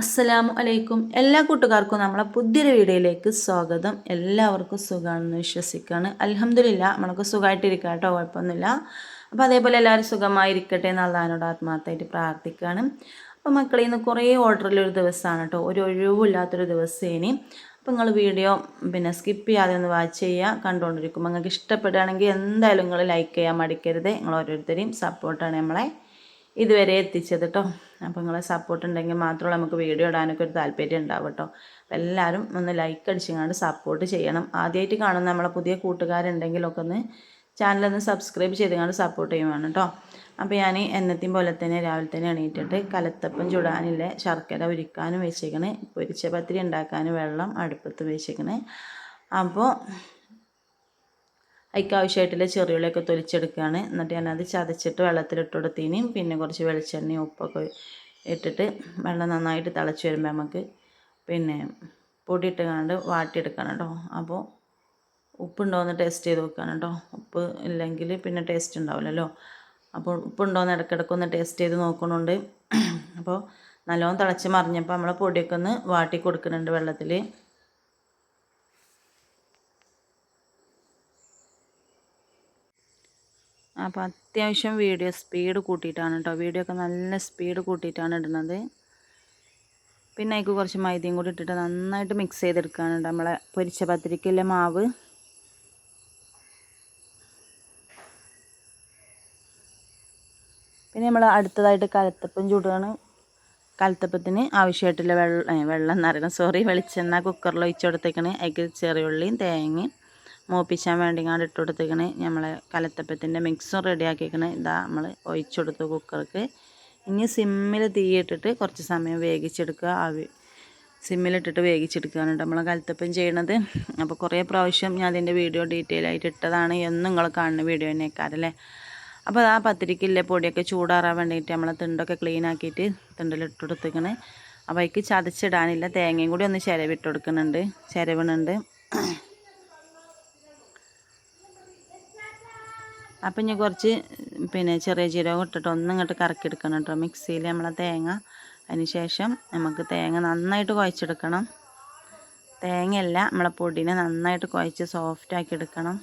അസ്സലാമു അലൈക്കും. എല്ലാ കൂട്ടുകാർക്കും നമ്മളെ പുതിയൊരു വീഡിയോയിലേക്ക് സ്വാഗതം. എല്ലാവർക്കും സുഖമാണെന്ന് വിശ്വസിക്കുകയാണ് അലഹമില്ല നമ്മൾക്ക് സുഖമായിട്ടിരിക്കുക കേട്ടോ കുഴപ്പമൊന്നുമില്ല. അപ്പോൾ അതേപോലെ എല്ലാവരും സുഖമായിരിക്കട്ടെ എന്ന് അള്ളഹാനോട് ആത്മാർത്ഥമായിട്ട് പ്രാർത്ഥിക്കുകയാണ് അപ്പോൾ മക്കളിൽ നിന്ന് കുറേ ഓർഡറിലൊരു ദിവസമാണ് കേട്ടോ. ഒരു ഒഴിവില്ലാത്തൊരു ദിവസേനി അപ്പോൾ നിങ്ങൾ വീഡിയോ പിന്നെ സ്കിപ്പ് ചെയ്യാതെ ഒന്ന് വാച്ച് ചെയ്യുക. കണ്ടുകൊണ്ടിരിക്കുമ്പോൾ നിങ്ങൾക്ക് ഇഷ്ടപ്പെടുകയാണെങ്കിൽ എന്തായാലും നിങ്ങൾ ലൈക്ക് ചെയ്യാൻ മടിക്കരുത്. നിങ്ങൾ ഓരോരുത്തരെയും സപ്പോർട്ടാണ് നമ്മളെ ഇതുവരെ എത്തിച്ചത് കേട്ടോ അപ്പോൾ നിങ്ങളെ സപ്പോർട്ട് ഉണ്ടെങ്കിൽ മാത്രമേ നമുക്ക് വീഡിയോ ഇടാനൊക്കെ ഒരു താല്പര്യം ഉണ്ടാവും കേട്ടോ എല്ലാവരും ഒന്ന് ലൈക്ക് അടിച്ചിങ്ങാണ്ട് സപ്പോർട്ട് ചെയ്യണം. ആദ്യമായിട്ട് കാണുന്ന നമ്മളെ പുതിയ കൂട്ടുകാരുണ്ടെങ്കിലൊക്കെ ഒന്ന് ചാനലൊന്ന് സബ്സ്ക്രൈബ് ചെയ്തുകൊണ്ട് സപ്പോർട്ട് ചെയ്യുവാണ് കേട്ടോ അപ്പോൾ ഞാൻ എന്നത്തെയും പോലെ തന്നെ രാവിലെ തന്നെ എണീറ്റിട്ട് കലത്തപ്പം ചുടാനില്ല ശർക്കര ഉരുക്കാനും വെച്ചേക്കണേ. പൊരിച്ച പത്തിരി ഉണ്ടാക്കാനും വെള്ളം അടുപ്പത്ത് വെച്ചേക്കണേ. അപ്പോൾ അതിക്ക് ആവശ്യമായിട്ടുള്ള ചെറിയുള്ളിയൊക്കെ തൊലിച്ചെടുക്കുകയാണ് എന്നിട്ട് ഞാനത് ചതച്ചിട്ട് വെള്ളത്തിലിട്ട് കൊടുത്തീനും. പിന്നെ കുറച്ച് വെളിച്ചെണ്ണയും ഉപ്പൊക്കെ ഇട്ടിട്ട് വെള്ളം നന്നായിട്ട് തിളച്ച് വരുമ്പോൾ നമുക്ക് പിന്നെ പൊടിയിട്ട് ഇട്ട് കണ്ട് വാട്ടിയെടുക്കണം കേട്ടോ അപ്പോൾ ഉപ്പുണ്ടോ എന്ന് ടേസ്റ്റ് ചെയ്ത് വെക്കണം കേട്ടോ ഉപ്പ് ഇല്ലെങ്കിൽ പിന്നെ ടേസ്റ്റ് ഉണ്ടാവില്ലല്ലോ. അപ്പോൾ ഉപ്പുണ്ടോ എന്ന് ഇടയ്ക്കിടയ്ക്ക് ഒന്ന് ടേസ്റ്റ് ചെയ്ത് നോക്കണുണ്ട്. അപ്പോൾ നല്ലോണം തിളച്ച് മറിഞ്ഞപ്പോൾ നമ്മൾ പൊടിയൊക്കെ ഒന്ന് വാട്ടി കൊടുക്കുന്നുണ്ട് വെള്ളത്തിൽ അപ്പോൾ അത്യാവശ്യം വീഡിയോ സ്പീഡ് കൂട്ടിയിട്ടാണ് കേട്ടോ വീഡിയോ ഒക്കെ നല്ല സ്പീഡ് കൂട്ടിയിട്ടാണ് ഇടുന്നത്. പിന്നെ അതിക്ക് കുറച്ച് മൈദയും കൂടി ഇട്ടിട്ട് നന്നായിട്ട് മിക്സ് ചെയ്തെടുക്കുകയാണ് നമ്മളെ പൊരിച്ച പത്തിരിക്കയിലെ മാവ്. പിന്നെ നമ്മൾ അടുത്തതായിട്ട് കലത്തപ്പം ചൂടുകയാണ് കലത്തപ്പത്തിന് ആവശ്യമായിട്ടുള്ള വെള്ളം വെള്ളം എന്നറിയണം സോറി വെളിച്ചെണ്ണ കുക്കറിൽ ഒഴിച്ചു കൊടുത്തേക്കണ്. ചെറിയ ചെറിയുള്ളിയും തേങ്ങയും മൂപ്പിച്ചാൻ വേണ്ടി ഇങ്ങോട്ട് ഇട്ട് കൊടുത്തേക്കണ് നമ്മളെ കലത്തപ്പത്തിന്റെ മിക്സും റെഡിയാക്കിയേക്കണേ. ഇതാ നമ്മൾ ഒഴിച്ചു കൊടുത്തു കുക്കർക്ക്. ഇനി സിമ്മിൽ തീയിട്ടിട്ട് കുറച്ച് സമയം വേവിച്ചെടുക്കുക. ആവി സിമ്മിലിട്ടിട്ട് വേവിച്ചെടുക്കുകയാണ് നമ്മൾ കലത്തപ്പം ചെയ്യണത്. അപ്പോൾ കുറേ പ്രാവശ്യം ഞാൻ അതിന്റെ വീഡിയോ ഡീറ്റെയിൽ ആയിട്ട് ഇട്ടതാണ്. എന്നും നിങ്ങൾ കാണുന്ന വീഡിയോ തന്നെക്കാരല്ലേ അപ്പോൾ ആ പത്തിരിക്കില്ലേ പൊടിയൊക്കെ ചൂടാറാൻ വേണ്ടിയിട്ട് നമ്മളെ തിണ്ടൊക്കെ ക്ലീൻ ആക്കിയിട്ട് തിണ്ടിലിട്ട് കൊടുത്തേക്കണ് അപ്പോൾ അതിക്ക് ചതച്ചിടാനില്ല. തേങ്ങയും കൂടി ഒന്ന് ചിരവിട്ട് കൊടുക്കുന്നുണ്ട്. ചിരവണുണ്ട്. അപ്പം ഞാൻ കുറച്ച് പിന്നെ ചെറിയ ജീരകം ഇട്ടിട്ട് ഒന്നും ഇങ്ങോട്ട് കറക്കിയെടുക്കണം കേട്ടോ. മിക്സിയിൽ നമ്മളെ തേങ്ങ അതിന് ശേഷം നമുക്ക് തേങ്ങ നന്നായിട്ട് കുഴച്ചെടുക്കണം. തേങ്ങയല്ല നമ്മളെ പൊടിനെ നന്നായിട്ട് കുഴച്ച് സോഫ്റ്റ് ആക്കി എടുക്കണം.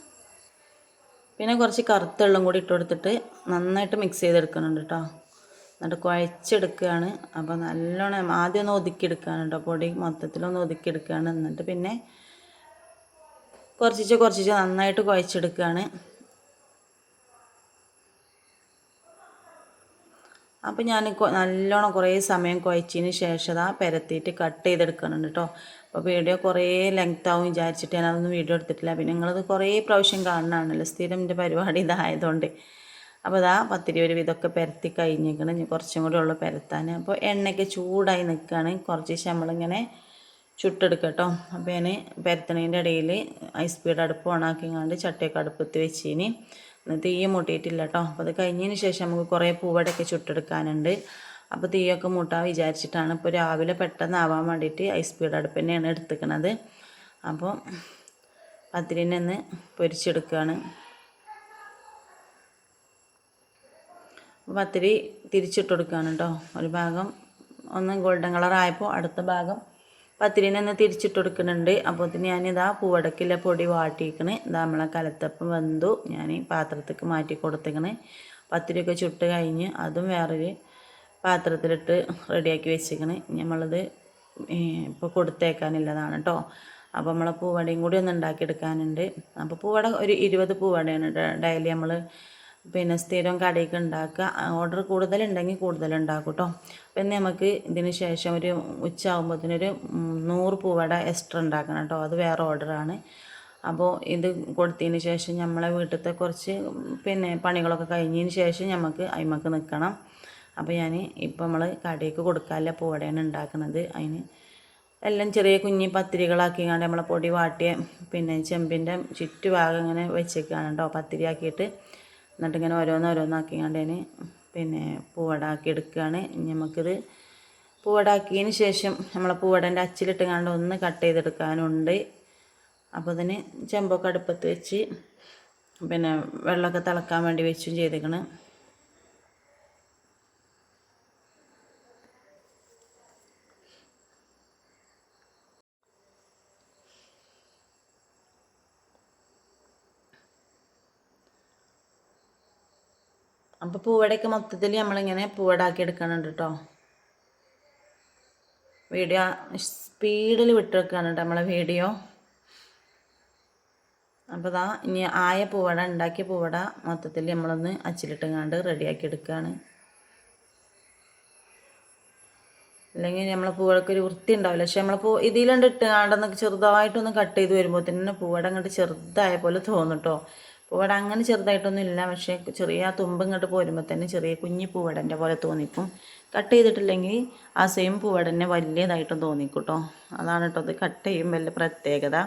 പിന്നെ കുറച്ച് കറുത്ത വെള്ളം കൂടി ഇട്ട് കൊടുത്തിട്ട് നന്നായിട്ട് മിക്സ് ചെയ്തെടുക്കുന്നുണ്ട് കേട്ടോ. എന്നിട്ട് കുഴച്ചെടുക്കുകയാണ്. അപ്പോൾ നല്ലോണം ആദ്യം ഒന്ന് ഒതുക്കിയെടുക്കുകയാണ് കേട്ടോ. പൊടി മൊത്തത്തിലൊന്ന് ഒതുക്കിയെടുക്കുകയാണ്. എന്നിട്ട് പിന്നെ കുറച്ചിച്ച് കുറച്ചിച്ച് നന്നായിട്ട് കുഴച്ചെടുക്കുകയാണ്. അപ്പോൾ ഞാൻ നല്ലോണം കുറേ സമയം കുഴച്ചതിന് ശേഷം ആ പെരത്തിയിട്ട് കട്ട് ചെയ്തെടുക്കുന്നുണ്ട് കേട്ടോ അപ്പോൾ വീഡിയോ കുറേ ലെങ്ത് ആവും വിചാരിച്ചിട്ട് ഞാൻ അതൊന്നും വീഡിയോ എടുത്തിട്ടില്ല. പിന്നെ നിങ്ങളത് കുറേ പ്രാവശ്യം കാണുന്നതാണല്ലോ സ്ഥിരം എന്റെ പരിപാടി ഇതായതുകൊണ്ട് അപ്പോൾ അതാ പത്തിരി ഒരു വിധമൊക്കെ പെരത്തി കഴിഞ്ഞേക്കണം. ഇനി കുറച്ചും കൂടി ഉള്ളു പെരത്താൻ അപ്പോൾ എണ്ണയ്ക്ക് ചൂടായി നിൽക്കുകയാണ് കുറച്ച് നമ്മളിങ്ങനെ ചുട്ടെടുക്കട്ടോ അപ്പോൾ ഞാൻ പെരത്തണേന്റെ ഇടയിൽ ഐസ് സ്പീഡ് അടുപ്പ് ഓണാക്കിങ്ങാണ്ട് ചട്ടിയൊക്കെ അടുപ്പത്ത് വെച്ചിനി. തീ മൂട്ടിയിട്ടില്ല കേട്ടോ അപ്പോൾ അത് കഴിഞ്ഞതിന് ശേഷം നമുക്ക് കുറേ പൂവടയൊക്കെ ചുട്ടെടുക്കാനുണ്ട്. അപ്പോൾ തീയൊക്കെ മൂട്ടാൻ വിചാരിച്ചിട്ടാണ് ഇപ്പോൾ രാവിലെ പെട്ടെന്നാവാൻ വേണ്ടിയിട്ട് ഐ സ്പീഡ് അടുപ്പ് തന്നെയാണ് എടുത്തുക്കണത്. അപ്പോൾ പത്തിരിനെ ഒന്ന് പൊരിച്ചെടുക്കുകയാണ് പത്തിരി തിരിച്ചിട്ട് കൊടുക്കുകയാണ് കേട്ടോ ഒരു ഭാഗം ഒന്ന് ഗോൾഡൻ കളറായപ്പോൾ അടുത്ത ഭാഗം പത്തിരിനെ ഒന്ന് തിരിച്ചിട്ട് കൊടുക്കുന്നുണ്ട് അപ്പോൾ ഞാനിതാ പൂവടക്കിലെ പൊടി വാട്ടിയിക്കണ്. ഇതാ നമ്മളെ കലത്തപ്പം വെന്തു. ഞാൻ പാത്രത്തേക്ക് മാറ്റി കൊടുത്തേക്കണ്. പത്തിരിയൊക്കെ ചുട്ട് കഴിഞ്ഞ് അതും വേറൊരു പാത്രത്തിലിട്ട് റെഡിയാക്കി വെച്ചേക്കണ്. നമ്മളത് ഇപ്പോൾ കൊടുത്തേക്കാനുള്ളതാണ് കേട്ടോ അപ്പോൾ നമ്മളെ പൂവടയും കൂടി ഒന്ന് ഉണ്ടാക്കിയെടുക്കാനുണ്ട്. അപ്പോൾ പൂവട ഒരു ഇരുപത് പൂവടയാണ് ഡെയിലി നമ്മൾ പിന്നെ സ്ഥിരം കടയ്ക്ക് ഉണ്ടാക്കുക. ഓർഡർ കൂടുതലുണ്ടെങ്കിൽ കൂടുതൽ ഉണ്ടാക്കും കേട്ടോ പിന്നെ നമുക്ക് ഇതിന് ശേഷം ഒരു ഉച്ച ആകുമ്പോഴത്തേനൊരു നൂറ് പൂവട എക്സ്ട്രാ ഉണ്ടാക്കണം കേട്ടോ അത് വേറെ ഓർഡറാണ് അപ്പോൾ ഇത് കൊടുത്തതിന് ശേഷം നമ്മളെ വീട്ടിലത്തെ കുറച്ച് പിന്നെ പണികളൊക്കെ കഴിഞ്ഞതിന് ശേഷം നമുക്ക് അയിമക്ക് നിൽക്കണം അപ്പോൾ ഞാൻ ഇപ്പോൾ നമ്മൾ കടയ്ക്ക് കൊടുക്കാനുള്ള പൂവടയാണ് ഉണ്ടാക്കുന്നത്. അതിന് എല്ലാം ചെറിയ കുഞ്ഞി പത്തിരികളാക്കിങ്ങാണ്ട് നമ്മളെ പൊടി വാട്ടിയ പിന്നെ ചെമ്പിന്റെ ചുറ്റുഭാഗം ഇങ്ങനെ വെച്ചേക്കാണ് കേട്ടോ പത്തിരിയാക്കിയിട്ട്. എന്നിട്ട് ഇങ്ങനെ ഓരോന്ന് ഓരോന്നാക്കിങ്ങാണ്ടതിന് പിന്നെ പൂവടാക്കി എടുക്കുകയാണ് നമുക്കിത് പൂവടാക്കിയതിന് ശേഷം നമ്മളെ പൂവടന്റെ അച്ചിലിട്ടുങ്ങാണ്ട് ഒന്ന് കട്ട് ചെയ്തെടുക്കാനുണ്ട്. അപ്പോൾ അതിന് ചെമ്പൊക്കെ അടുപ്പത്ത് വെച്ച് പിന്നെ വെള്ളമൊക്കെ തിളക്കാൻ വേണ്ടി വെച്ചും ചെയ്തേക്കണ്. അപ്പോൾ പൂവടയൊക്കെ മൊത്തത്തിൽ നമ്മളിങ്ങനെ പൂവടാക്കി എടുക്കണുണ്ട് കേട്ടോ വീഡിയോ സ്പീഡിൽ വിട്ട് വെക്കുകയാണ് കേട്ടോ നമ്മളെ വീഡിയോ. അപ്പോൾ ഇതാ ഇനി ആയ പൂവട ഉണ്ടാക്കിയ പൂവട മൊത്തത്തിൽ നമ്മളൊന്ന് അച്ചിലിട്ടങ്ങാണ്ട് റെഡിയാക്കി എടുക്കുകയാണ് അല്ലെങ്കിൽ നമ്മളെ പൂവടക്ക് ഒരു വൃത്തി ഉണ്ടാവില്ല. പക്ഷെ നമ്മൾ പൂ ഇതിലുണ്ട് ഇട്ടുകാണ്ടെന്ന് ചെറുതായിട്ടൊന്ന് കട്ട് ചെയ്ത് വരുമ്പോൾ തന്നെ പൂവട അങ്ങോട്ട് ചെറുതായ പോലെ തോന്നും കേട്ടോ പൂവട അങ്ങനെ ചെറുതായിട്ടൊന്നും ഇല്ല. പക്ഷേ ചെറിയ തുമ്പ് ഇങ്ങോട്ട് പോരുമ്പോൾ തന്നെ ചെറിയ കുഞ്ഞി പൂവടന്റെ പോലെ തോന്നിക്കും കട്ട് ചെയ്തിട്ടില്ലെങ്കിൽ ആ സെയിം പൂവടന്നെ വലിയതായിട്ടും തോന്നിക്കും കേട്ടോ അതാണ് കേട്ടോ അത് കട്ട് ചെയ്യുമ്പോൾ വലിയ പ്രത്യേകത.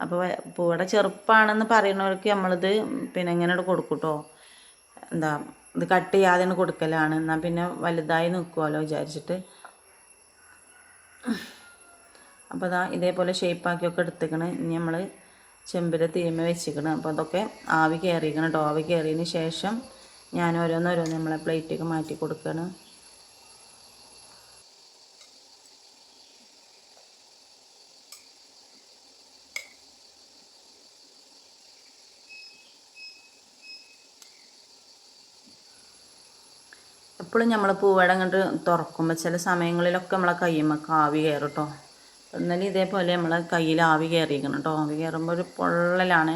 അപ്പോൾ പൂവട ചെറുപ്പാണെന്ന് പറയുന്നവർക്ക് നമ്മളിത് പിന്നെ ഇങ്ങനെ കൊടുക്കും എന്താ ഇത് കട്ട് ചെയ്യാതെ കൊടുക്കലാണ്. എന്നാൽ പിന്നെ വലുതായി നിൽക്കുമല്ലോ വിചാരിച്ചിട്ട്. അപ്പോൾ അതാ ഇതേപോലെ ഷേപ്പാക്കിയൊക്കെ എടുത്തേക്കണ്. ഇനി നമ്മൾ ചെമ്പിൽ തീമ വെച്ചിക്കണം. അപ്പോൾ അതൊക്കെ ആവി കയറിയിരിക്കണം കേട്ടോ ആവി കയറിയതിന് ശേഷം ഞാൻ ഓരോന്നോരോന്ന് നമ്മളെ പ്ലേറ്റൊക്കെ മാറ്റി കൊടുക്കണം. എപ്പോഴും നമ്മൾ പൂവടം കണ്ട് തുറക്കുമ്പോൾ ചില സമയങ്ങളിലൊക്കെ നമ്മളെ കയ്യുമ്പോൾ ആവി കയറും കേട്ടോ എന്നാലും ഇതേപോലെ നമ്മൾ കയ്യിൽ ആവി കയറിയിരിക്കണം കേട്ടോ. ആവി കയറുമ്പോൾ ഒരു പൊള്ളലാണ്.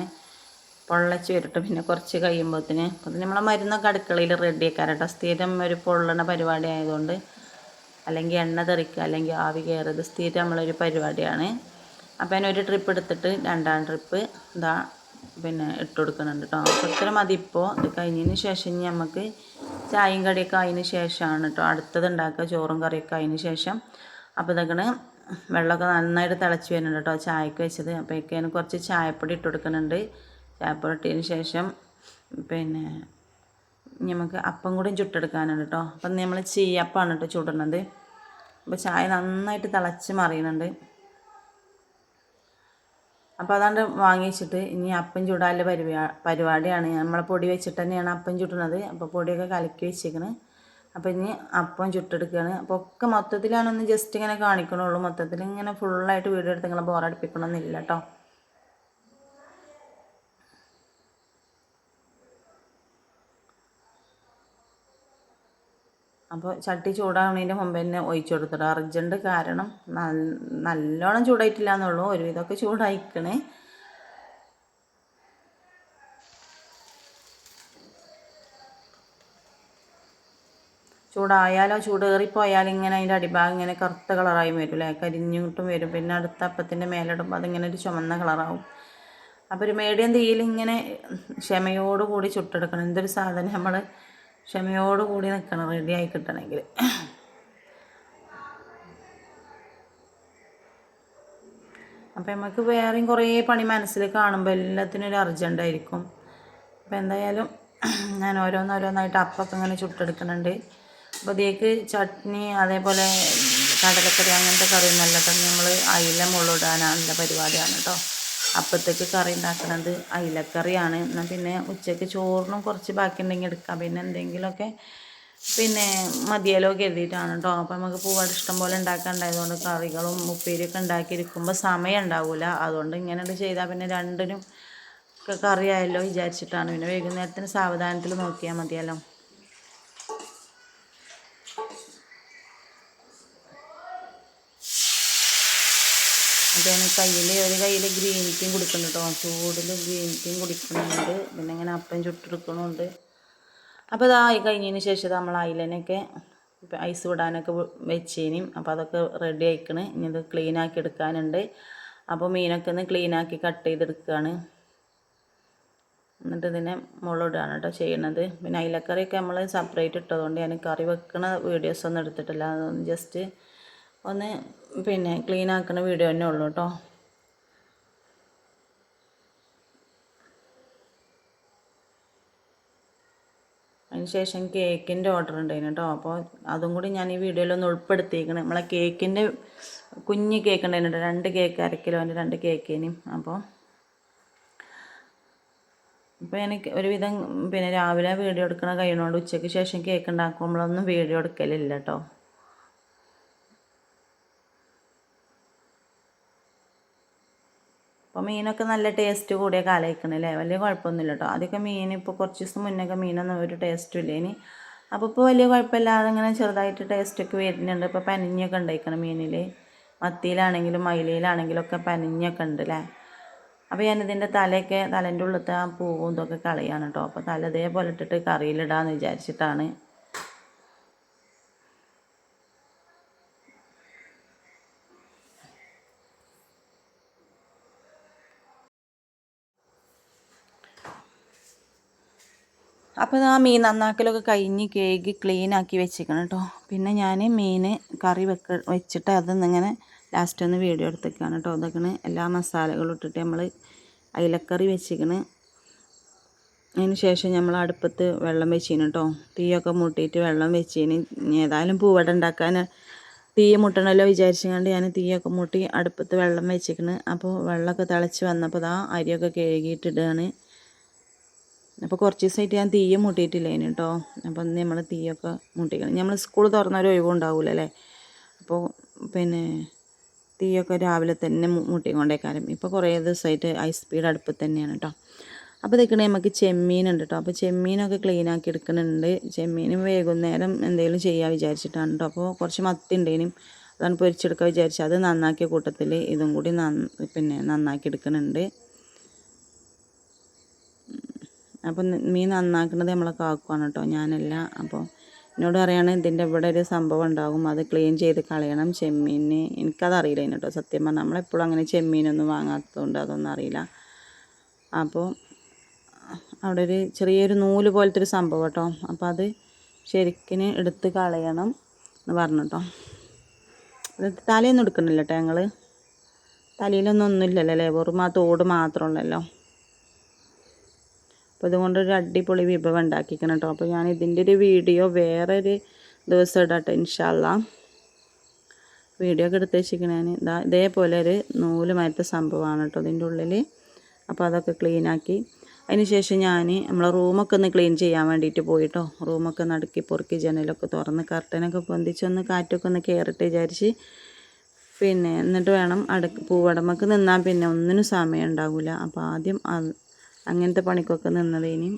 പൊള്ളച്ച് വരട്ടെ. പിന്നെ കുറച്ച് കഴിയുമ്പോഴത്തേന് അപ്പം നമ്മളെ മരുന്നൊക്കെ അടുക്കളയിൽ റെഡി കേട്ടോ. സ്ഥിരം ഒരു പൊള്ളണ പരിപാടി ആയതുകൊണ്ട് അല്ലെങ്കിൽ എണ്ണ തെറിക്കുക അല്ലെങ്കിൽ ആവി കയറിയത് സ്ഥിരം നമ്മളൊരു പരിപാടിയാണ്. അപ്പം അതിനൊരു ട്രിപ്പ് എടുത്തിട്ട് രണ്ടാം ട്രിപ്പ് ഇതാ പിന്നെ ഇട്ട് കൊടുക്കുന്നുണ്ട് കേട്ടോ. അപ്പോൾ ഇത്ര മതി ഇപ്പോൾ. ഇത് കഴിഞ്ഞതിന് ശേഷം ഇനി നമുക്ക് ചായയും കടിയൊക്കെ അതിന് ശേഷമാണ് കേട്ടോ. അടുത്തത് ഉണ്ടാക്കുക. ചോറും കറിയൊക്കെ അതിന് ശേഷം. അപ്പോൾ ഇതൊക്കെ വെള്ളമൊക്കെ നന്നായിട്ട് തിളച്ച് വരുന്നുണ്ട് കേട്ടോ. ചായക്ക് വെച്ചത്. അപ്പോഴേക്കും കുറച്ച് ചായപ്പൊടി ഇട്ട് കൊടുക്കുന്നുണ്ട്. ചായപ്പൊടി ഇട്ടതിന് ശേഷം പിന്നെ നമുക്ക് അപ്പം കൂടി ചുട്ടെടുക്കാനുണ്ട് കേട്ടോ. അപ്പം നമ്മൾ ചീയപ്പമാണ് കേട്ടോ ചുടുന്നത്. അപ്പോൾ ചായ നന്നായിട്ട് തിളച്ച് മറിയുന്നുണ്ട്. അപ്പോൾ അതാണ്ട് വാങ്ങി വെച്ചിട്ട് ഇനി അപ്പം ചൂടാനുള്ള പരിപാ പരിപാടിയാണ്. നമ്മളെ പൊടി വെച്ചിട്ട് തന്നെയാണ് അപ്പം ചുട്ടുന്നത് അപ്പോൾ പൊടിയൊക്കെ കലക്കി വെച്ചേക്കണ്. അപ്പോൾ ഇനി അപ്പം ചുട്ടെടുക്കുകയാണ് അപ്പോൾ ഒക്കെ മൊത്തത്തിലാണൊന്ന് ജസ്റ്റ് ഇങ്ങനെ കാണിക്കണുള്ളൂ. മൊത്തത്തിൽ ഇങ്ങനെ ഫുള്ളായിട്ട് വീഡിയോ എടുത്ത് നിങ്ങളെ ബോറടിപ്പിക്കണമെന്നില്ല കേട്ടോ അപ്പോൾ ചട്ടി ചൂടാവണതിന്റെ മുമ്പ് തന്നെ ഒഴിച്ചു കൊടുത്തിട്ട് അർജന്റ് കാരണം നല്ലോണം ചൂടായിട്ടില്ല എന്നുള്ളൂ ഒരുവിധമൊക്കെ ചൂടായിക്കണേ. ചൂടായാലോ ചൂടേറിപ്പോയാലും ഇങ്ങനെ അതിന്റെ അടിഭാഗം ഇങ്ങനെ കറുത്ത കളറായി വരും അല്ലേ? കരിഞ്ഞിട്ടും വരും. പിന്നെ അടുത്ത അപ്പത്തിന്റെ മേലിടുമ്പോൾ അതിങ്ങനെ ഒരു ചുമന്ന കളറാവും. അപ്പോൾ ഒരു മീഡിയം തീയിൽ ഇങ്ങനെ ക്ഷമയോടുകൂടി ചുട്ടെടുക്കണം. എന്തൊരു സാധനം നമ്മൾ ക്ഷമയോടുകൂടി നിൽക്കണം റെഡിയായി കിട്ടണമെങ്കിൽ. അപ്പം നമുക്ക് വേറെയും കുറേ പണി മനസ്സിൽ കാണുമ്പോൾ എല്ലാത്തിനും ഒരു അർജന്റായിരിക്കും അപ്പം അപ്പോൾ എന്തായാലും ഞാൻ ഓരോന്നോരോന്നായിട്ട് അപ്പൊക്കെ ഇങ്ങനെ ചുട്ടെടുക്കുന്നുണ്ട്. അപ്പോൾ ചട്നി അതേപോലെ കടലക്കറി അങ്ങനത്തെ കറി നല്ല നമ്മൾ അയില മുള്ളിടാനുള്ള പരിപാടിയാണ് കേട്ടോ അപ്പത്തേക്ക് കറി ഉണ്ടാക്കുന്നത് അയിലക്കറിയാണ്. എന്നാൽ പിന്നെ ഉച്ചയ്ക്ക് ചോറിനും കുറച്ച് ബാക്കി ഉണ്ടെങ്കിൽ എടുക്കാം. പിന്നെ എന്തെങ്കിലുമൊക്കെ പിന്നെ മതിയലോ കരുതിയിട്ടാണ് കേട്ടോ അപ്പോൾ നമുക്ക് പൂവാട് ഇഷ്ടം പോലെ ഉണ്ടാക്കാനുണ്ടായതുകൊണ്ട് കറികളും ഉപ്പേരിയൊക്കെ ഉണ്ടാക്കിയിരിക്കുമ്പോൾ സമയം ഉണ്ടാവില്ല അതുകൊണ്ട് ഇങ്ങനെ ചെയ്താൽ പിന്നെ രണ്ടിനും കറിയായല്ലോ വിചാരിച്ചിട്ടാണ്. പിന്നെ വൈകുന്നേരത്തിന് സാവധാനത്തിൽ നോക്കിയാൽ മതിയല്ലോ. അതാണ് കയ്യിൽ ഒരു കയ്യിൽ ഗ്രീൻ ടീം കുടിക്കുന്നുണ്ട് കേട്ടോ ചൂടിൽ ഗ്രീൻ ടീം കുടിക്കുന്നുണ്ട്. പിന്നെ ഇങ്ങനെ അപ്പം ചുട്ടെടുക്കണമുണ്ട് അപ്പോൾ ഇതായി കഴിഞ്ഞതിന് ശേഷം നമ്മൾ അയിലനൊക്കെ ഐസ് വിടാനൊക്കെ വെച്ചേനും. അപ്പോൾ അതൊക്കെ റെഡി ആയിക്കണ്. ഇനി ഇത് ക്ലീൻ ആക്കി എടുക്കാനുണ്ട്. അപ്പോൾ മീനൊക്കെ ഒന്ന് ക്ലീൻ ആക്കി കട്ട് ചെയ്തെടുക്കുകയാണ് എന്നിട്ട് ഇതിനെ മുളകിടുകയാണ് കേട്ടോ ചെയ്യണത്. പിന്നെ അയിലക്കറിയൊക്കെ നമ്മൾ സെപ്പറേറ്റ് ഇട്ടതുകൊണ്ട് ഞാൻ കറി വെക്കുന്ന വീഡിയോസ് ഒന്നും എടുത്തിട്ടില്ല. അതൊന്ന് ജസ്റ്റ് ഒന്ന് പിന്നെ ക്ലീൻ ആക്കുന്ന വീഡിയോ തന്നെ ഉള്ളൂ കേട്ടോ അതിനുശേഷം കേക്കിന്റെ ഓർഡർ ഉണ്ടായിരുന്നു കേട്ടോ അപ്പോൾ അതും കൂടി ഞാൻ ഈ വീഡിയോയിലൊന്ന് ഉൾപ്പെടുത്തിയിരിക്കണം നമ്മളെ കേക്കിന്റെ കുഞ്ഞ് കേക്ക് ഉണ്ടായിരുന്നു രണ്ട് കേക്ക് അര കിലോന്റെ രണ്ട് കേക്കിനും അപ്പോൾ ഇപ്പോൾ എനിക്ക് ഒരുവിധം പിന്നെ രാവിലെ വീഡിയോ എടുക്കണ കഴിയണോണ്ട് ഉച്ചയ്ക്ക് ശേഷം കേക്ക് ഉണ്ടാക്കുമ്പോഴൊന്നും വീഡിയോ എടുക്കലില്ല കേട്ടോ അപ്പോൾ മീനൊക്കെ നല്ല ടേസ്റ്റ് കൂടിയ കാലയിക്കണല്ലേ വലിയ കുഴപ്പമൊന്നുമില്ല കേട്ടോ ആദ്യമൊക്കെ മീൻ ഇപ്പോൾ കുറച്ച് ദിവസം മുന്നൊക്കെ മീനൊന്നും ഒരു ടേസ്റ്റും ഇല്ല ഇനി അപ്പോൾ ഇപ്പോൾ വലിയ കുഴപ്പമില്ലാതെ ഇങ്ങനെ ചെറുതായിട്ട് ടേസ്റ്റൊക്കെ വരുന്നുണ്ട്. ഇപ്പോൾ പനിഞ്ഞൊക്കെ ഉണ്ടായിക്കണം മീനിൽ മത്തിയിലാണെങ്കിലും മയിലയിലാണെങ്കിലും ഒക്കെ പനിഞ്ഞൊക്കെ ഉണ്ട് അല്ലേ അപ്പോൾ ഞാനിതിന്റെ തലയൊക്കെ തലേന്റെ ഉള്ളിലത്തെ ആ പൂവും ഇതൊക്കെ കളയാണ് കേട്ടോ അപ്പോൾ തല ഇതേപോലെ ഇട്ടിട്ട് കറിയിലിടാമെന്ന് വിചാരിച്ചിട്ടാണ്. അപ്പോൾ ആ മീൻ നന്നാക്കലൊക്കെ കഴിഞ്ഞ് കേക്ക് ക്ലീൻ ആക്കി വെച്ചിരിക്കണം കേട്ടോ പിന്നെ ഞാൻ മീൻ കറി വെക്ക വെച്ചിട്ട് അതിന്നിങ്ങനെ ലാസ്റ്റ് ഒന്ന് വീഡിയോ എടുത്തേക്കാണ് കേട്ടോ അതൊക്കെ എല്ലാ മസാലകളും ഇട്ടിട്ട് നമ്മൾ അയിലക്കറി വെച്ചിക്കണ്. അതിന് ശേഷം നമ്മൾ അടുപ്പത്ത് വെള്ളം വെച്ചിന് കേട്ടോ തീയൊക്കെ മുട്ടിയിട്ട് വെള്ളം വെച്ചിന്. ഏതായാലും പൂവട ഉണ്ടാക്കാൻ തീ മുട്ടണമല്ലോ വിചാരിച്ചുകൊണ്ട് ഞാൻ തീയൊക്കെ മുട്ടി അടുപ്പത്ത് വെള്ളം വെച്ചിക്കണ്. അപ്പോൾ വെള്ളമൊക്കെ തിളച്ച് വന്നപ്പോൾ ഇതാ അരിയൊക്കെ കഴുകിയിട്ടിടുകയാണ് അപ്പോൾ കുറച്ച് ദിവസമായിട്ട് ഞാൻ തീയെ മുട്ടിയിട്ടില്ലേന് കേട്ടോ അപ്പം നമ്മൾ തീയൊക്കെ മുട്ടിക്കണം. നമ്മൾ സ്കൂൾ തുറന്ന തുറന്നൊരു ഒഴിവുണ്ടാവില്ല അല്ലേ അപ്പോൾ പിന്നെ തീയൊക്കെ രാവിലെ തന്നെ മുട്ടിക്കൊണ്ടേക്കാരം. ഇപ്പോൾ കുറേ ദിവസമായിട്ട് ഹൈ സ്പീഡ് അടുപ്പ് തന്നെയാണ് കേട്ടോ അപ്പോൾ ഇതൊക്കെ നമുക്ക് ചെമ്മീനുണ്ട് കേട്ടോ അപ്പോൾ ചെമ്മീനൊക്കെ ക്ലീൻ ആക്കി എടുക്കുന്നുണ്ട് ചെമ്മീനും വൈകുന്നേരം എന്തെങ്കിലും ചെയ്യാൻ വിചാരിച്ചിട്ടാണ് കേട്ടോ അപ്പോൾ കുറച്ച് മത്തി ഉണ്ടേനും അതാണ് പൊരിച്ചെടുക്കാൻ വിചാരിച്ചത് അത് നന്നാക്കിയ കൂട്ടത്തിൽ ഇതും കൂടി നന്ന പിന്നെ നന്നാക്കി എടുക്കുന്നുണ്ട് അപ്പം മീൻ നന്നാക്കുന്നത് നമ്മൾ കാക്കുവാണ് കേട്ടോ ഞാനല്ല. അപ്പോൾ എന്നോട് പറയാണ് ഇതിന്റെ ഇവിടെ ഒരു സംഭവം ഉണ്ടാകും അത് ക്ലീൻ ചെയ്ത് കളയണം ചെമ്മീന് എനിക്കതറിയില്ല കേട്ടോ സത്യം പറഞ്ഞാൽ നമ്മളെപ്പോഴും അങ്ങനെ ചെമ്മീനൊന്നും വാങ്ങാത്തതുകൊണ്ട് അതൊന്നും അറിയില്ല. അപ്പോൾ അവിടെ ഒരു ചെറിയൊരു നൂൽ പോലത്തെ ഒരു സംഭവം കേട്ടോ അപ്പോൾ അത് ശരിക്കിന് എടുത്ത് കളയണം എന്ന് പറഞ്ഞു കേട്ടോ തലയൊന്നും എടുക്കണില്ല കേട്ടോ ഞങ്ങൾ തലയിലൊന്നും ഒന്നുമില്ലല്ലോ വെറും ആ തോട് മാത്രമുള്ളല്ലോ അപ്പോൾ ഇതുകൊണ്ടൊരു അടിപൊളി വിഭവം ഉണ്ടാക്കിക്കണം കേട്ടോ അപ്പോൾ ഞാൻ ഇതിന്റെ ഒരു വീഡിയോ വേറെ ഒരു ദിവസം ഇടാട്ടോ ഇൻഷാല്ല വീഡിയോ ഒക്കെ എടുത്ത് ഇതാ ഇതേപോലെ ഒരു നൂൽ മരത്തെ സംഭവമാണ് കേട്ടോ ഇതിന്റെ ഉള്ളിൽ അപ്പോൾ അതൊക്കെ ക്ലീനാക്കി ശേഷം ഞാൻ നമ്മളെ റൂമൊക്കെ ഒന്ന് ക്ലീൻ ചെയ്യാൻ വേണ്ടിയിട്ട് പോയിട്ടോ റൂമൊക്കെ നടുക്കി പൊറുക്കി ജനലൊക്കെ തുറന്ന് കർട്ടനൊക്കെ പൊന്തിച്ചൊന്ന് കാറ്റൊക്കെ ഒന്ന് കയറിട്ട് വിചാരിച്ച് പിന്നെ എന്നിട്ട് വേണം അട പൂവടമക്ക് നിന്നാൽ പിന്നെ ഒന്നിനും സമയം ഉണ്ടാവില്ല അപ്പോൾ ആദ്യം അങ്ങനത്തെ പണിക്കൊക്കെ നിന്നതേനി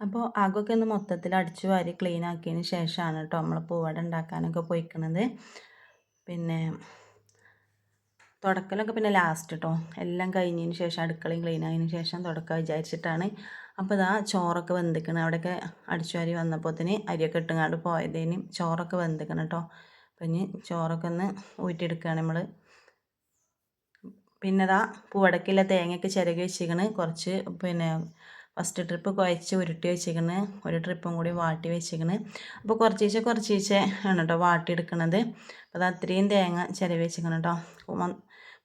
അപ്പോൾ ആകൊക്കെ ഒന്ന് മൊത്തത്തിൽ അടിച്ചു വാരി ക്ലീൻ ആക്കിയതിന് ശേഷമാണ് കേട്ടോ നമ്മൾ പൂവട ഉണ്ടാക്കാനൊക്കെ പോയിക്കണത്. പിന്നെ തുടക്കലൊക്കെ പിന്നെ ലാസ്റ്റ് കേട്ടോ എല്ലാം കഴിഞ്ഞതിന് ശേഷം അടുക്കളയും ക്ലീൻ ആയതിന് ശേഷം തുടക്കം വിചാരിച്ചിട്ടാണ്. അപ്പോൾ ഇതാ ചോറൊക്കെ വെന്തിക്കണം. അവിടെയൊക്കെ അടിച്ചു വാരി വന്നപ്പോഴത്തേന് അരിയൊക്കെ ഇട്ടുങ്ങാണ്ട് പോയതിന്. ചോറൊക്കെ വെന്തിക്കണം കേട്ടോ അപ്പം ഇനി ചോറൊക്കെ ഒന്ന് ഊറ്റിയെടുക്കുകയാണ് നമ്മൾ പിന്നെ ഇതാ പൂവടക്കിലെ തേങ്ങയ്ക്ക് ചിരകി വെച്ചിരിക്കണ്. കുറച്ച് പിന്നെ ഫസ്റ്റ് ട്രിപ്പ് കുഴച്ച് ഉരുട്ടി വെച്ചിരിക്കണ്. ഒരു ട്രിപ്പും കൂടി വാട്ടി വെച്ചിരിക്കണ്. അപ്പോൾ കുറച്ചീച്ച കുറച്ചീച്ച ആണ് കേട്ടോ വാട്ടിയെടുക്കണത്. അപ്പോൾ അത് അത്രയും തേങ്ങ ചിരവി വെച്ചിരിക്കണം കേട്ടോ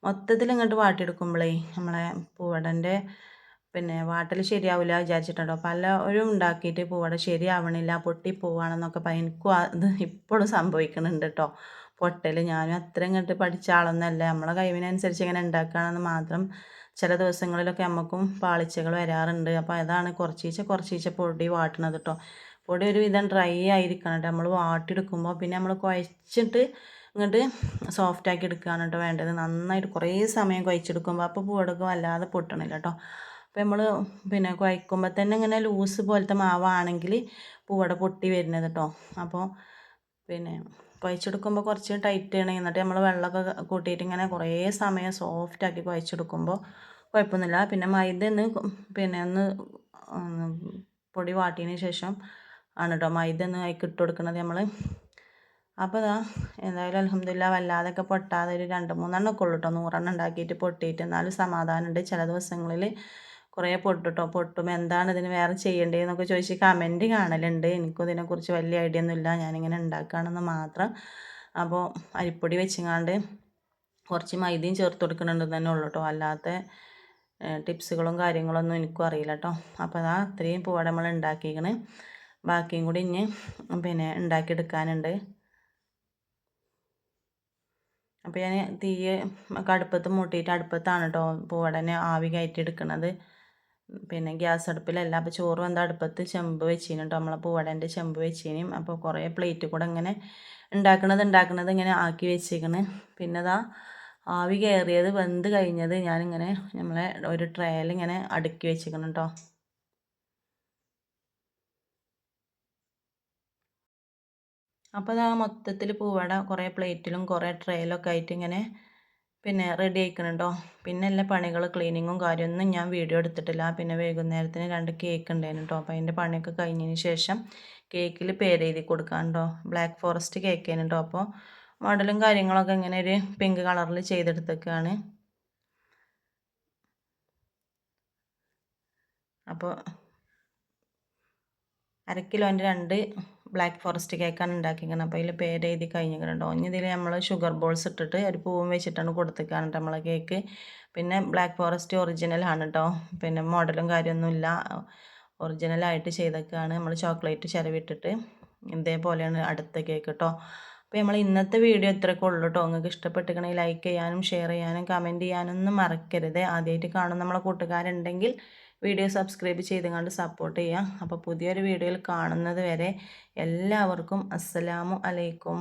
മൊത്തത്തിൽ ഇങ്ങോട്ട് വാട്ടിയെടുക്കുമ്പോഴേ നമ്മളെ പൂവടന്റെ പിന്നെ വാട്ടൽ ശരിയാവില്ല വിചാരിച്ചിട്ടുണ്ടോ പലരും ഉണ്ടാക്കിയിട്ട് പൂവട ശരിയാവണില്ല പൊട്ടി പറയും എനിക്കും അത് ഇപ്പോഴും സംഭവിക്കുന്നുണ്ട് കേട്ടോ പൊട്ടൽ ഞാനും അത്ര ഇങ്ങോട്ട് പഠിച്ച ആളൊന്നുമല്ല നമ്മളെ കഴിവിനനുസരിച്ച് ഇങ്ങനെ ഉണ്ടാക്കുകയാണെന്ന് മാത്രം ചില ദിവസങ്ങളിലൊക്കെ നമുക്കും പാളിച്ചകൾ വരാറുണ്ട്. അപ്പോൾ അതാണ് കുറച്ചീച്ച കുറച്ചീച്ച പൊടി വാട്ടണത് കേട്ടോ പൊടി ഒരു വിധം ഡ്രൈ ആയിരിക്കണം നമ്മൾ വാട്ടിയെടുക്കുമ്പോൾ പിന്നെ നമ്മൾ കുഴച്ചിട്ട് ഇങ്ങോട്ട് സോഫ്റ്റ് ആക്കി എടുക്കുകയാണ് കേട്ടോ വേണ്ടത്. നന്നായിട്ട് കുറേ സമയം കുഴച്ചെടുക്കുമ്പോൾ അപ്പോൾ പൂടൊക്കെ വല്ലാതെ പൊട്ടണില്ല കേട്ടോ അപ്പോൾ നമ്മൾ പിന്നെ കുഴക്കുമ്പോൾ തന്നെ ഇങ്ങനെ ലൂസ് പോലത്തെ മാവാണെങ്കിൽ പൂവട പൊട്ടി വരുന്നത് കേട്ടോ അപ്പോൾ പിന്നെ കുഴച്ചെടുക്കുമ്പോൾ കുറച്ച് ടൈറ്റ് ചെയ്യണം എന്നിട്ട് നമ്മൾ വെള്ളമൊക്കെ കൂട്ടിയിട്ട് ഇങ്ങനെ കുറേ സമയം സോഫ്റ്റ് ആക്കി കുഴച്ചെടുക്കുമ്പോൾ കുഴപ്പമൊന്നുമില്ല. പിന്നെ മൈദ ഒന്ന് പിന്നെ ഒന്ന് പൊടി വാട്ടിയതിന് ശേഷം ആണ് കേട്ടോ മൈദ ഒന്ന് അതിലേക്ക് ഇട്ട് കൊടുക്കുന്നത് നമ്മൾ അപ്പോൾ ഇതാ എന്തായാലും അലഹമില്ല വല്ലാതൊക്കെ പൊട്ടാതെ ഒരു രണ്ട് മൂന്നെണ്ണം ഒക്കെ ഉള്ളൂ കേട്ടോ നൂറെണ്ണം ഉണ്ടാക്കിയിട്ട് പൊട്ടിയിട്ട്. എന്നാലും സമാധാനമുണ്ട് ചില ദിവസങ്ങളിൽ കുറേ പൊട്ടിട്ടോ? പൊട്ടും. എന്താണ് ഇതിന് വേറെ ചെയ്യേണ്ടതെന്നൊക്കെ ചോദിച്ച് കമന്റ് കാണലുണ്ട്. എനിക്കും ഇതിനെക്കുറിച്ച് വലിയ ഐഡിയ ഒന്നുമില്ല. ഞാനിങ്ങനെ ഉണ്ടാക്കുകയാണെന്ന് മാത്രം. അപ്പോൾ അരിപ്പൊടി വെച്ചങ്ങാണ്ട് കുറച്ച് മൈദയും ചേർത്ത് കൊടുക്കുന്നുണ്ട് തന്നെ ഉള്ളൂ കേട്ടോ. അല്ലാത്ത ടിപ്സുകളും കാര്യങ്ങളൊന്നും എനിക്കും അറിയില്ല കേട്ടോ. അപ്പോൾ അതാ അത്രയും പൂവട നമ്മൾ ഉണ്ടാക്കിക്കണ് ബാക്കിയും കൂടി ഇനി പിന്നെ ഉണ്ടാക്കിയെടുക്കാനുണ്ട്. അപ്പോൾ ഞാൻ തീ അടുപ്പത്ത് മൂട്ടിയിട്ട് അടുപ്പത്താണ് കേട്ടോ പൂവടനെ ആവി കയറ്റി എടുക്കുന്നത് പിന്നെ ഗ്യാസ് അടുപ്പിലല്ല അപ്പോൾ ചോറ് വന്ന അടുപ്പത്ത് ചെമ്പ് വെച്ചിന് കേട്ടോ നമ്മളെ പൂവടേന്റെ ചെമ്പ് വെച്ചിനും. അപ്പോൾ കുറേ പ്ലേറ്റ് കൂടെ ഇങ്ങനെ ഉണ്ടാക്കണത് ഉണ്ടാക്കണത് ഇങ്ങനെ ആക്കി വെച്ചേക്കണ്. പിന്നെ അതാ ആവി കയറിയത് വെന്ത് കഴിഞ്ഞത് ഞാനിങ്ങനെ നമ്മളെ ഒരു ട്രയൽ ഇങ്ങനെ അടുക്കി വെച്ചേക്കണം കേട്ടോ അപ്പോൾ ആ മൊത്തത്തിൽ പൂവട കുറേ പ്ലേറ്റിലും കുറേ ട്രേയിലൊക്കെ ആയിട്ട് ഇങ്ങനെ പിന്നെ റെഡി ആയിക്കണുണ്ടോ? പിന്നെ എല്ലാ പണികൾ ക്ലീനിങ്ങും കാര്യമൊന്നും ഞാൻ വീഡിയോ എടുത്തിട്ടില്ല. പിന്നെ വൈകുന്നേരത്തിന് രണ്ട് കേക്ക് ഉണ്ടായിരുന്നു കേട്ടോ അപ്പോൾ അതിന്റെ പണിയൊക്കെ കഴിഞ്ഞതിന് ശേഷം കേക്കിൽ പേരെഴുതി കൊടുക്കാനുണ്ടോ? ബ്ലാക്ക് ഫോറസ്റ്റ് കേക്ക് കേട്ടോ അപ്പോൾ മോഡലും കാര്യങ്ങളൊക്കെ ഇങ്ങനെ ഒരു പിങ്ക് കളറിൽ ചെയ്തെടുത്തേക്കാണ്. അപ്പോൾ അര കിലോന്റെ രണ്ട് ബ്ലാക്ക് ഫോറസ്റ്റ് കേക്കാണ് ഉണ്ടാക്കിക്കുന്നത് അപ്പോൾ അതിൽ പേര് എഴുതി കഴിഞ്ഞിട്ടുണ്ടോ ഇനി ഇതിൽ നമ്മൾ ഷുഗർ ബോൾസ് ഇട്ടിട്ട് ഒരു പൂവും വെച്ചിട്ടാണ് കൊടുത്തേക്കാണ് നമ്മളെ കേക്ക് പിന്നെ ബ്ലാക്ക് ഫോറസ്റ്റ് ഒറിജിനൽ ആണ് കേട്ടോ പിന്നെ മോഡലും കാര്യമൊന്നുമില്ല ഒറിജിനലായിട്ട് ചെയ്തൊക്കെയാണ് നമ്മൾ ചോക്ലേറ്റ് ചിരവിട്ടിട്ട് ഇതേപോലെയാണ് അടുത്ത കേക്ക് കേട്ടോ അപ്പോൾ നമ്മൾ ഇന്നത്തെ വീഡിയോ ഇത്രയൊക്കെ ഉള്ളൂ കേട്ടോ നിങ്ങൾക്ക് ഇഷ്ടപ്പെട്ടിരിക്കണേ ലൈക്ക് ചെയ്യാനും ഷെയർ ചെയ്യാനും കമന്റ് ചെയ്യാനൊന്നും മറക്കരുത്. ആദ്യമായിട്ട് കാണുന്ന നമ്മളെ കൂട്ടുകാരുണ്ടെങ്കിൽ വീഡിയോ സബ്സ്ക്രൈബ് ചെയ്തുകൊണ്ട് സപ്പോർട്ട് ചെയ്യാം. അപ്പോൾ പുതിയൊരു വീഡിയോയിൽ കാണുന്നത് വരെ എല്ലാവർക്കും അസ്സലാമു അലൈക്കും.